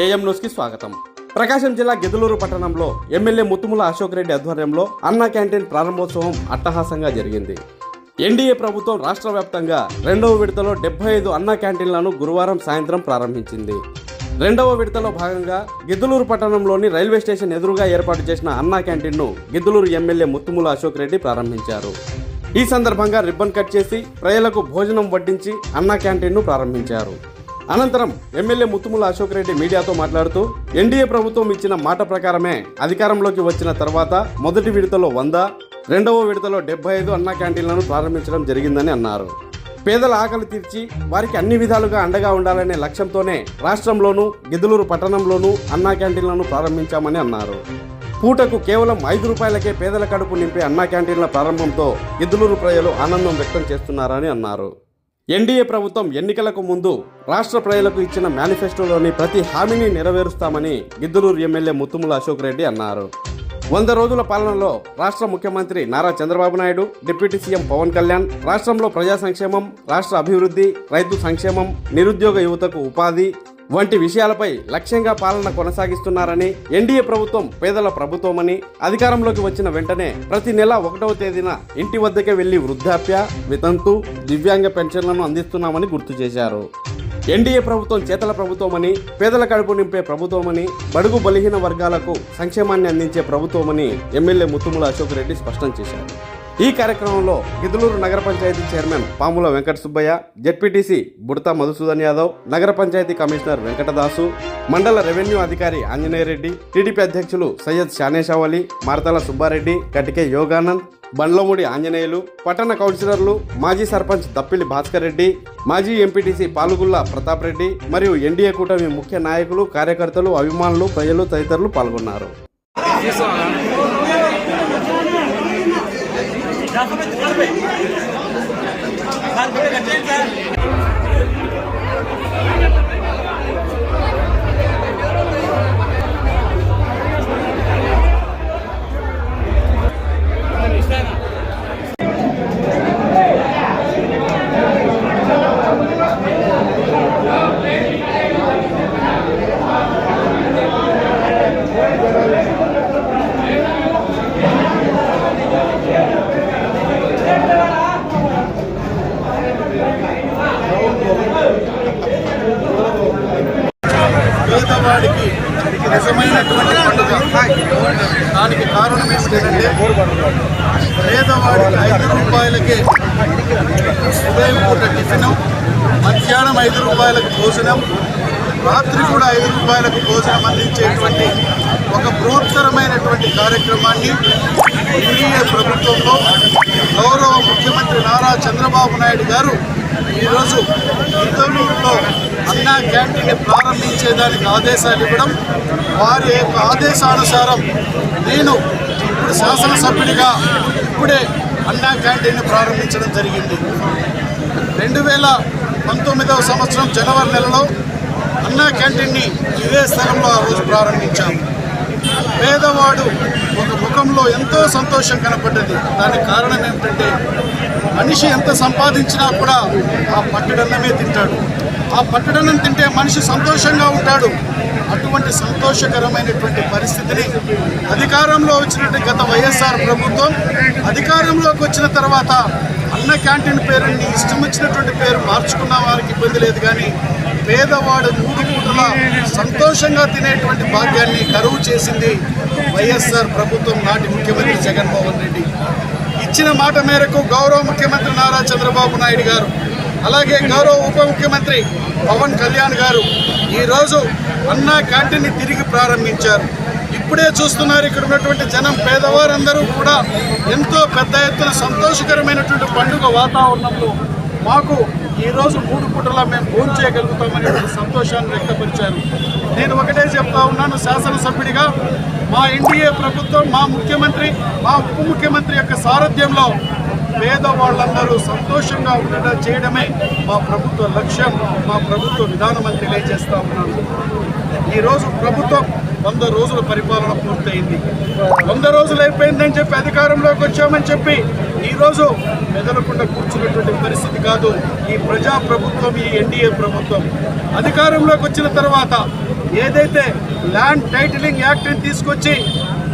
AM న్యూస్కి స్వాగతం. ప్రకాశం జిల్లా గిద్దలూరు పట్టణంలో ఎమ్మెల్యే ముత్తుముల అశోక్ రెడ్డి ఆధ్వర్యంలో అన్నా క్యాంటీన్ ప్రారంభోత్సవం అట్టహాసంగా జరిగింది. ఎన్డీఏ ప్రభుత్వం రాష్ట్ర వ్యాప్తంగా రెండవ విడతలో డెబ్బై ఐదు అన్నా క్యాంటీన్లను గురువారం సాయంత్రం ప్రారంభించింది. రెండవ విడతలో భాగంగా గిద్దలూరు పట్టణంలోని రైల్వే స్టేషన్ ఎదురుగా ఏర్పాటు చేసిన అన్నా క్యాంటీన్ను గిద్దలూరు ఎమ్మెల్యే ముత్తుముల అశోక్ రెడ్డి ప్రారంభించారు. ఈ సందర్భంగా రిబ్బన్ కట్ చేసి ప్రజలకు భోజనం వడ్డించి అన్నా క్యాంటీన్ను ప్రారంభించారు. అనంతరం ఎమ్మెల్యే ముత్తుముల అశోక్ రెడ్డి మీడియాతో మాట్లాడుతూ ఎన్డీఏ ప్రభుత్వం ఇచ్చిన మాట ప్రకారమే అధికారంలోకి వచ్చిన తర్వాత మొదటి విడతలో వంద రెండవ విడతలో డెబ్బై ఐదు అన్నా క్యాంటీన్లను ప్రారంభించడం జరిగిందని అన్నారు. పేదల ఆకలి తీర్చి వారికి అన్ని విధాలుగా అండగా ఉండాలనే లక్ష్యంతోనే రాష్ట్రంలోనూ గిద్దలూరు పట్టణంలోనూ అన్నా క్యాంటీన్లను ప్రారంభించామని అన్నారు. పూటకు కేవలం ఐదు రూపాయలకే పేదల కడుపు నింపే అన్నా క్యాంటీన్ల ప్రారంభంతో గిద్దలూరు ప్రజలు ఆనందం వ్యక్తం చేస్తున్నారని అన్నారు. ఎన్డీఏ ప్రభుత్వం ఎన్నికలకు ముందు రాష్ట్ర ప్రజలకు ఇచ్చిన మేనిఫెస్టోలోని ప్రతి హామీని నెరవేరుస్తామని గిద్దలూరు ఎమ్మెల్యే ముత్తుముల అశోక్ రెడ్డి అన్నారు. వంద రోజుల పాలనలో రాష్ట్ర ముఖ్యమంత్రి నారా చంద్రబాబు నాయుడు డిప్యూటీ సీఎం పవన్ కళ్యాణ్ రాష్ట్రంలో ప్రజా సంక్షేమం రాష్ట్ర అభివృద్ధి రైతు సంక్షేమం నిరుద్యోగ యువతకు ఉపాధి వంటి విషయాలపై లక్ష్యంగా పాలన కొనసాగిస్తున్నారని ఎన్డీఏ ప్రభుత్వం పేదల ప్రభుత్వమని అధికారంలోకి వచ్చిన వెంటనే ప్రతి నెల ఒకటవ తేదీన ఇంటి వద్దకే వెళ్ళి వృద్ధాప్య వితంతు దివ్యాంగ పెన్షన్లను అందిస్తున్నామని గుర్తు చేశారు. ఎన్డీఏ ప్రభుత్వం చేతల ప్రభుత్వమని పేదల కడుపు నింపే ప్రభుత్వమని బడుగు బలహీన వర్గాలకు సంక్షేమాన్ని అందించే ప్రభుత్వమని ఎమ్మెల్యే ముత్తుముల అశోక్ రెడ్డి స్పష్టం చేశారు. ఈ కార్యక్రమంలో గిద్దలూరు నగర పంచాయతీ చైర్మన్ పాముల వెంకట సుబ్బయ్య జెడ్పీటీసీ బుడతా మధుసూదన్ యాదవ్ నగర పంచాయతీ కమిషనర్ వెంకటదాసు మండల రెవెన్యూ అధికారి ఆంజనేయరెడ్డి టీడీపీ అధ్యక్షులు సయ్యద్ షానేషావలి మార్తల సుబ్బారెడ్డి కటికే యోగానంద్ బండ్లమూడి ఆంజనేయులు పట్టణ కౌన్సిలర్లు మాజీ సర్పంచ్ దప్పిలి భాస్కర్ రెడ్డి మాజీ ఎంపీటీసీ పాలుగుల్ల ప్రతాప్ రెడ్డి మరియు ఎన్డీఏ కూటమి ముఖ్య నాయకులు కార్యకర్తలు అభిమానులు ప్రజలు తదితరులు పాల్గొన్నారు. పేదవాడికి నిజమైనటువంటి పండుగ. దానికి కారణం ఏంటంటే పేదవాడికి ఐదు రూపాయలకే ఉదయం పూట టిఫిన్ మధ్యాహ్నం ఐదు రూపాయలకు భోజనం రాత్రి కూడా ఐదు రూపాయలకు భోజనం అందించేటువంటి ఒక బృహత్తరమైనటువంటి కార్యక్రమాన్ని ఎన్డీఏ ప్రభుత్వంలో గౌరవ ముఖ్యమంత్రి నారా చంద్రబాబు నాయుడు గారు ఈరోజు ఇంతనూరులో అన్నా క్యాంటీన్ ప్రారంభించేదానికి ఆదేశాలు ఇవ్వడం వారి యొక్క ఆదేశానుసారం నేను ఇప్పుడు శాసనసభ్యుడిగా ఇప్పుడే అన్నా క్యాంటీన్ని ప్రారంభించడం జరిగింది. రెండు వేల పంతొమ్మిదవ సంవత్సరం జనవరి నెలలో అన్నా క్యాంటీన్ని ఇదే స్థలంలో ఆ రోజు ప్రారంభించాము పేదవాడు ఒక ముఖంలో ఎంతో సంతోషం కనపడ్డది. దానికి కారణం ఏమిటంటే మనిషి ఎంత సంపాదించినా కూడా ఆ పట్టుడన్నమే తింటాడు. ఆ పట్టడనం తింటే మనిషి సంతోషంగా ఉంటాడు. అటువంటి సంతోషకరమైనటువంటి పరిస్థితిని అధికారంలో వచ్చినటువంటి గత వైఎస్ఆర్ ప్రభుత్వం అధికారంలోకి వచ్చిన తర్వాత అన్న క్యాంటీన్ పేరుని ఇష్టం వచ్చినటువంటి పేరు మార్చుకున్న వారికి ఇబ్బంది లేదు కానీ పేదవాడు మూడు పూటల సంతోషంగా తినేటువంటి భాగ్యాన్ని కరువు చేసింది వైఎస్ఆర్ ప్రభుత్వం నాటి ముఖ్యమంత్రి జగన్మోహన్ రెడ్డి. ఇచ్చిన మాట మేరకు గౌరవ ముఖ్యమంత్రి నారా చంద్రబాబు నాయుడు గారు అలాగే గౌరవ ఉప ముఖ్యమంత్రి పవన్ కళ్యాణ్ గారు ఈరోజు అన్నా క్యాంటీన్ని తిరిగి ప్రారంభించారు. ఇప్పుడే చూస్తున్నారు ఇక్కడ ఉన్నటువంటి జనం పేదవారందరూ కూడా ఎంతో పెద్ద ఎత్తున సంతోషకరమైనటువంటి పండుగ వాతావరణంలో మాకు ఈరోజు మూడు పూటలా మేము భోజనం చేయగలుగుతామనే సంతోషాన్ని వ్యక్తపరిచారు. నేను ఒకటే చెప్తా ఉన్నాను శాసనసభ్యుడిగా మా ఎన్డీఏ ప్రభుత్వం మా ముఖ్యమంత్రి మా ఉప ముఖ్యమంత్రి యొక్క సారథ్యంలో పేదవాళ్ళందరూ సంతోషంగా ఉండడం చేయడమే మా ప్రభుత్వ లక్ష్యం మా ప్రభుత్వ విధానం అని తెలియజేస్తా ఉన్నాను. ఈరోజు ప్రభుత్వం వంద రోజుల పరిపాలన పూర్తయింది. వంద రోజులు అయిపోయిందని చెప్పి అధికారంలోకి వచ్చామని చెప్పి ఈరోజు మెదలకుండా కూర్చున్నటువంటి పరిస్థితి కాదు. ఈ ప్రజా ప్రభుత్వం ఈ ఎన్డీఏ ప్రభుత్వం. అధికారంలోకి వచ్చిన తర్వాత ఏదైతే ల్యాండ్ టైటిలింగ్ యాక్ట్ని తీసుకొచ్చి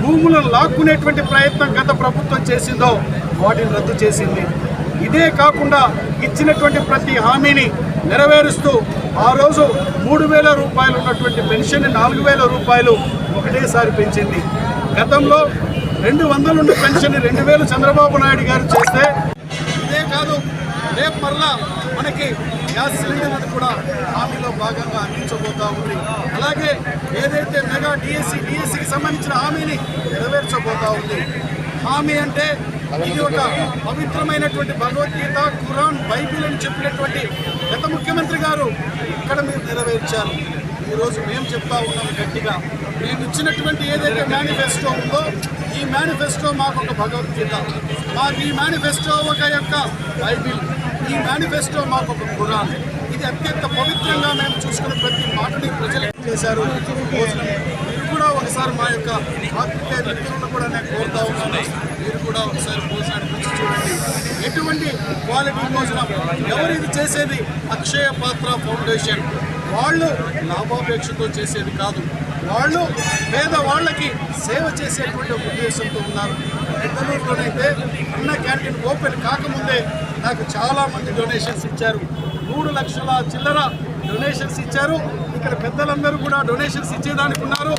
భూములను లాక్కునేటువంటి ప్రయత్నం గత ప్రభుత్వం చేసిందో వాటిని రద్దు చేసింది. ఇదే కాకుండా ఇచ్చినటువంటి ప్రతి హామీని నెరవేరుస్తూ ఆ రోజు మూడు వేల రూపాయలు ఉన్నటువంటి పెన్షన్ నాలుగు వేల రూపాయలు ఒకటేసారి పెంచింది. గతంలో రెండు వందలు ఉన్న పెన్షన్ రెండు వేలు చంద్రబాబు నాయుడు గారు చేస్తే ఇదే కాదు రేపు మరలా మనకి గ్యాస్ సిలిండర్ కూడా హామీలో భాగంగా అందించబోతా ఉంది. అలాగే ఏదైతే మెగా డిఎస్సి డిఎస్సికి సంబంధించిన హామీని నెరవేర్చబోతా ఉంది. హామీ అంటే ఇది ఒక పవిత్రమైనటువంటి భగవద్గీత ఖురాన్ బైబిల్ అని చెప్పినటువంటి గత ముఖ్యమంత్రి గారు ఇక్కడ మీరు నెరవేర్చారు. ఈరోజు మేము చెప్తా ఉన్నాం గట్టిగా. మేము ఇచ్చినటువంటి ఏదైతే మేనిఫెస్టో ఉందో ఈ మేనిఫెస్టో మాకు ఒక భగవద్గీత. మాకు ఈ మేనిఫెస్టో ఒక యొక్క బైబిల్. ఈ మేనిఫెస్టో మాకు ఒక ఖురాన్. ఇది అత్యంత పవిత్రంగా మేము చూసుకున్న ప్రతి మాటని ప్రజలు చేశారు? మీరు కూడా ఒకసారి మా యొక్క ఆతిథ్య మిత్రులను కూడా నేను కోరుతా ఉన్నాను. మీరు కూడా ఒకసారి భోజనాన్ని రుచి చూడండి. ఎటువంటి క్వాలిటీ భోజనం ఎవరు ఇది చేసేది? అక్షయ పాత్ర ఫౌండేషన్. వాళ్ళు లాభాపేక్షతో చేసేది కాదు. వాళ్ళు పేదవాళ్ళకి సేవ చేసేటువంటి ఉద్దేశంతో ఉన్నారు. పెద్దలూరులోనైతే అన్న క్యాంటీన్ ఓపెన్ కాకముందే నాకు చాలామంది డొనేషన్స్ ఇచ్చారు. మూడు లక్షల చిల్లర డొనేషన్స్ ఇచ్చారు. ఇక్కడ పెద్దలందరూ కూడా డొనేషన్స్ ఇచ్చేదానికి ఉన్నారు.